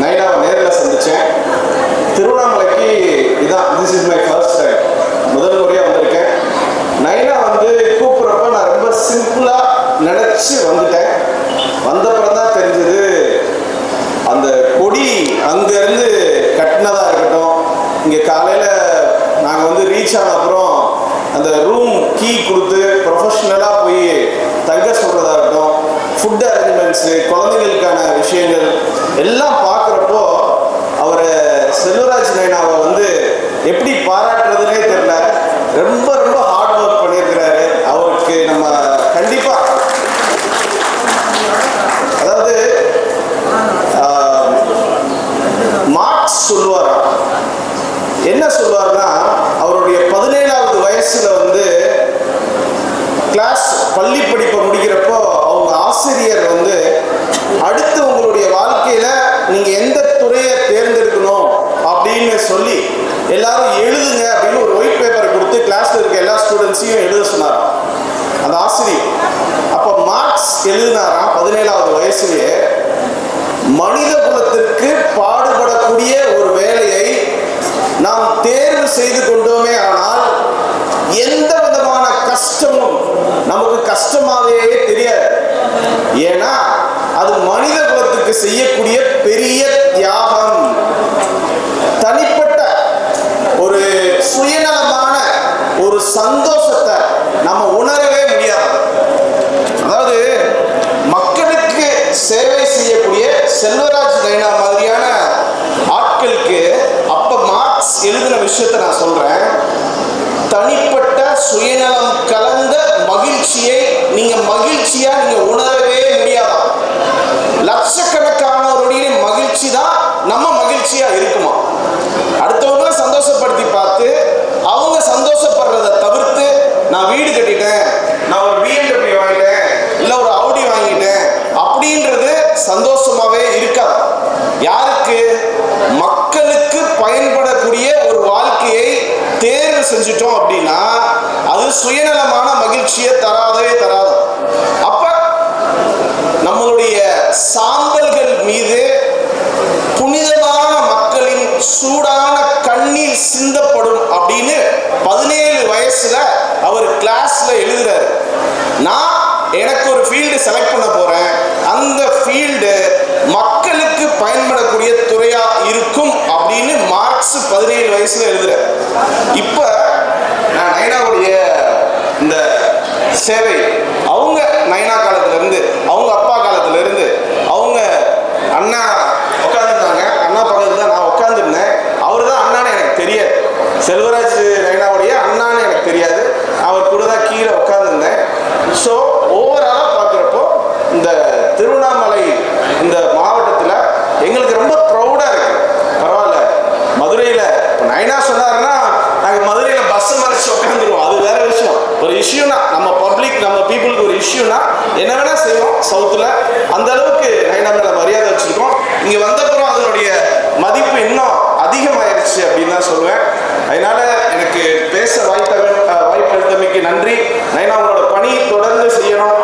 நயனாவை நேரில் சந்தித்தேன் திருவண்ணாமலைக்கு இதான் this is my first time முதல் முறையாக வந்திருக்கேன். நைனா வந்து கூப்பிட்றப்ப நான் ரொம்ப சிம்பிளாக நினச்சி வந்துட்டேன். வந்தப்புறம் தான் தெரிஞ்சது அந்த கொடி அங்கேருந்து கட்டினதாக இருக்கட்டும் இங்கே காலையில் நாங்கள் வந்து ரீச் ஆன அப்புறம் அந்த ரூம் கீ கொடுத்து ப்ரொஃபஷ்னலாக போய் தங்க சொல்கிறதா இருக்கட்டும் ஃபுட் அரேஞ்ச்மெண்ட்ஸு குழந்தைங்களுக்கான விஷயங்கள் எல்லாம் பார்க்குறப்போ அவரை செல்வராஜ் நைனாவை வந்து எப்படி பாராட்டுறதுனே தெரியல. ரொம்ப ரொம்ப ஹார்ட் ஒர்க் பண்ணியிருக்கிறாரு. அவருக்கு நம்ம கண்டிப்பாக அதாவது ஆஹ், மார்க்ஸ் சொல்லுவாராம் என்ன சொல்லுவார்னா அவருடைய பதினேழாவது வயசுல வந்து கிளாஸ் பள்ளி படிப்பை முடிக்கிறப்போ அவங்க ஆசிரியர் வந்து அடுத்து சொல்லி எல்லாரும் எழுதுங்க அப்படின்னு ஒரு ஒயிட் பேப்பர் கொடுத்து கிளாஸ்ல இருக்க எல்லா ஸ்டூடெண்ட்ஸையும் எழுத சொன்னாராம். அந்த ஆசிரியர் அப்போ மார்க்ஸ் எழுதினாராம் பதினேழாவது வயசுலேயே. மனித குலத்திற்கு பாடுபடக்கூடிய ஒரு வேலையை நாம் தேர்வு செய்து கொண்டோமே ஆனால் எந்த விதமான கஷ்டமும் நமக்கு கஷ்டமாவே தெரியாது. ஏன்னா அது மனித குலத்துக்கு செய்யக்கூடிய பெரிய தியாகம் தனிப்பட்ட ஒரு சுயநலமான ஒரு சந்தோஷத்தை நம்ம உணரவே முடியாது. அதாவது மக்களுக்கு சேவை செய்யக்கூடிய செல்வராஜ் நைனா மாதிரியான ஆட்களுக்கு அப்ப மார்க்ஸ் எழுதின விஷயத்தை நான் சொல்றேன். தனிப்பட்ட சுயநலம் கலந்த மகிழ்ச்சியை நீங்க மகிழ்ச்சியா நீங்க உணரவே முடியாதாம் லட்சக்கணக்கானவருடைய மகிழ்ச்சி தான் நம்ம மகிழ்ச்சியா இருக்குமா அடுத்தவங்களை சந்தோஷப்படுத்தி பார்த்து அவங்க சந்தோஷப்படுறத தவிர்த்து நான் வீடு கட்டிட்டேன் நான் ஒரு பிஎம்டபிள்யூ வாங்கிட்டேன் இல்லை ஒரு அவுடி வாங்கிட்டேன் அப்படின்றது சந்தோஷமாவே இருக்காது யாருக்கு மக்களுக்கு பயன்படக்கூடிய ஒரு வாழ்க்கையை தேர்வு செஞ்சுட்டோம் அப்படின்னா அது சுயநலமான மகிழ்ச்சியை தராதவே தராது. அப்ப நம்மளுடைய சாம்பல்கள் மீது புனிதமான மக்களின் சூடான கண்ணீர் சிந்தப்படும் அப்படின்னு பதினேழு வயசுல அவர் கிளாஸ்ல எழுதுறாரு. நான் எனக்கு ஒரு ஃபீல்டு செலக்ட் பண்ண போறேன். அந்த ஃபீல்டு மக்களுக்கு பயன்படக்கூடிய துறையா இருக்கும் அப்படின்னு மார்க்ஸ் பதினேழு வயசுல எழுதுறாரு. இப்ப நான் நைனாவுடைய இந்த சேவை. அவங்க நைனா காலத்துலேருந்து அவங்க அப்பா காலத்துலேருந்து அவங்க அண்ணா உட்காந்துருந்தாங்க அண்ணா பக்கத்தில் தான் நான் உட்காந்துருந்தேன் அவர் தான் அண்ணான்னு எனக்கு தெரியாது. செல்வராஜ் நைனாவுடைய அண்ணான்னு எனக்கு தெரியாது அவர் கூட தான் கீழே உட்காந்துருந்தேன் ஸோ ஓவராலாக பார்க்குறப்போ இந்த திருவண்ணாமலை இந்த மாவட்டத்தில் எங்களுக்கு ரொம்ப ப்ரௌடாக இருக்கு பரவாயில்ல மதுரையில் இப்போ நைனா சொன்னாருன்னா நாங்கள் மதுரையில் பஸ் மறைச்சு உட்காந்துருவோம் அது வேற விஷயம் ஒரு இஷ்யூனா நம்ம பப்ளிக் நம்ம பீப்புளுக்கு ஒரு இஷ்யூனா என்ன வேணா சவுத்தில். அந்த அளவுக்கு நைனா மேலே மரியாதை வச்சிருக்கோம். இங்கே வந்தப்புறம் அதனுடைய மதிப்பு இன்னும் அதிகமாயிருச்சு அப்படின்னு தான் சொல்லுவேன். அதனால எனக்கு பேச வாய்ப்பு வாய்ப்பு அளித்தமைக்கு நன்றி. நைனா உங்களோட பணி தொடர்ந்து செய்யணும்.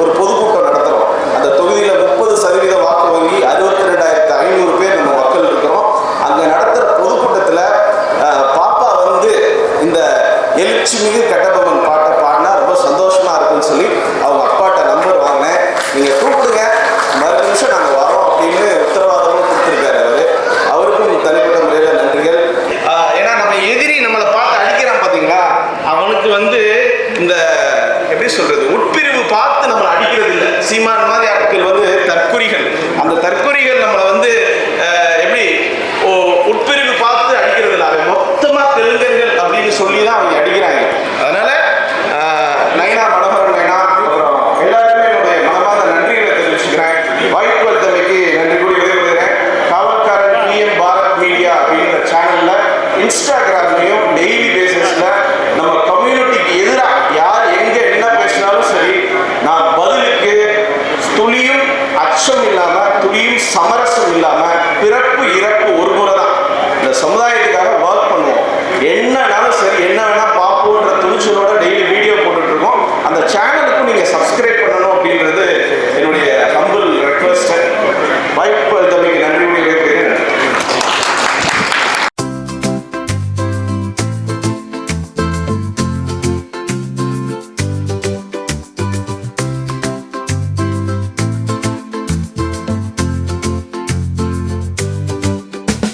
ஒரு பொதுக்கூட்டம் நடத்துகிறோம் அந்த தொகுதியில் முப்பது சதவீத வாக்கு வங்கி அறுபத்தி ரெண்டாயிரத்தி ஐநூறு பேர் நம்ம மக்கள் இருக்கிறோம். அங்கே நடத்துகிற பொதுக்கூட்டத்தில் பாப்பா வந்து இந்த எழுச்சி மிகு கட்டபொம்மன் பாட்டை பாடினா ரொம்ப சந்தோஷமாக இருக்குன்னு சொல்லி அவங்க அப்பாட்ட நம்பர் வாங்கினேன். நீங்கள் கூப்பிடுங்க. மறு நிமிஷம் நாங்கள் வரோம் அப்படின்னு உத்தரவாதமும் கொடுத்துருக்காரு அவர். அவருக்கும் தனிப்பட்ட முறையில் நன்றிகள். ஏன்னா நம்ம எதிரி நம்மளை பார்த்து அடிக்கிறான் பார்த்தீங்களா அவனுக்கு வந்து இந்த எப்படி சொல்றது? உட்பிரிவு பார்த்து நம்ம அடிக்கிறது இல்லை சீமான் மாதிரி ஆட்கள் வந்து